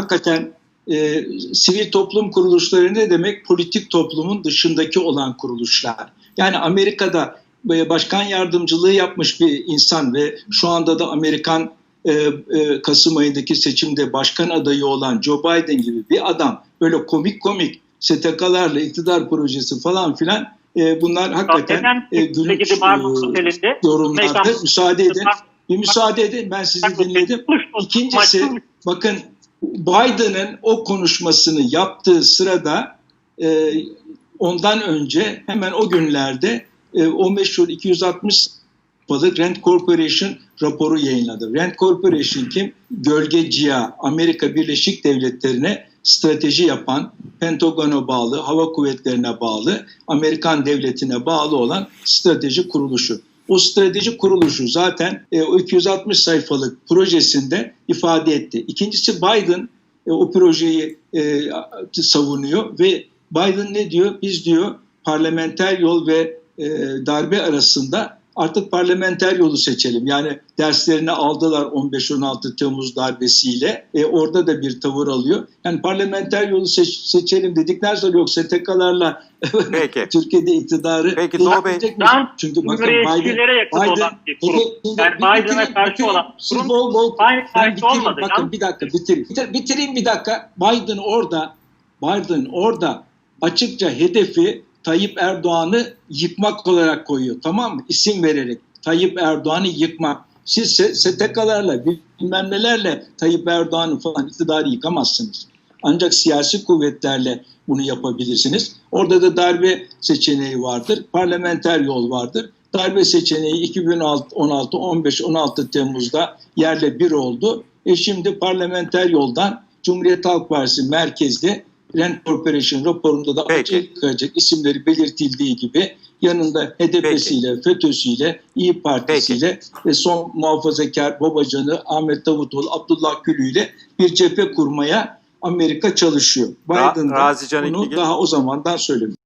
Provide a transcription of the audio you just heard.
hakikaten e, sivil toplum kuruluşları ne demek? Politik toplumun dışındaki olan kuruluşlar. Yani Amerika'da e, başkan yardımcılığı yapmış bir insan ve şu anda da Amerikan e, e, Kasım ayındaki seçimde başkan adayı olan Joe Biden gibi bir adam böyle komik komik STK'larla iktidar projesi falan filan e, bunlar hakikaten e, gülünç e, yorumlardı. Müsaade edin. Bir müsaade edin ben sizi dinledim. İkincisi bakın Biden'ın o konuşmasını yaptığı sırada e, ondan önce hemen o günlerde e, o meşhur 260 balık Rand Corporation raporu yayınladı. Rand Corporation kim? Gölge CIA, Amerika Birleşik Devletleri'ne strateji yapan, Pentagon'a bağlı, hava kuvvetlerine bağlı, Amerikan devletine bağlı olan strateji kuruluşu. O strateji kuruluşu zaten e, o 260 sayfalık projesinde ifade etti. İkincisi Biden e, o projeyi e, savunuyor ve Biden ne diyor? Biz diyor parlamenter yol ve e, darbe arasında artık parlamenter yolu seçelim. Yani derslerini aldılar 15-16 Temmuz darbesiyle. E, orada da bir tavır alıyor. Yani parlamenter yolu seç, seçelim dedikten sonra yok STK'larla Peki. Türkiye'de iktidarı Peki, Doğu Bey. Ben Çünkü bakın Cumhuriyetçilere yakın Biden, olan bir kurum. Peki, Yani Biden'a karşı bitireyim. olan kurum bol bol Biden karşı bitireyim. olmadı. Bakın Yalnız- bir dakika bitireyim. Bitir, bitireyim bir dakika. Biden orada Biden orada açıkça hedefi Tayyip Erdoğan'ı yıkmak olarak koyuyor. Tamam mı? İsim vererek Tayyip Erdoğan'ı yıkmak. Siz STK'larla bilmem nelerle Tayyip Erdoğan'ı falan iktidarı yıkamazsınız. Ancak siyasi kuvvetlerle bunu yapabilirsiniz. Orada da darbe seçeneği vardır. Parlamenter yol vardır. Darbe seçeneği 2016, 15, 16 Temmuz'da yerle bir oldu. E şimdi parlamenter yoldan Cumhuriyet Halk Partisi merkezli Rand Corporation raporunda da Peki. açık açık isimleri belirtildiği gibi yanında HDP'siyle, FETÖ'süyle, İyi Partisi'yle ve son muhafazakar Babacan'ı Ahmet Davutoğlu, Abdullah Gül'ü ile bir cephe kurmaya Amerika çalışıyor. Biden da bunu İkligil. daha o zamandan söylemiş.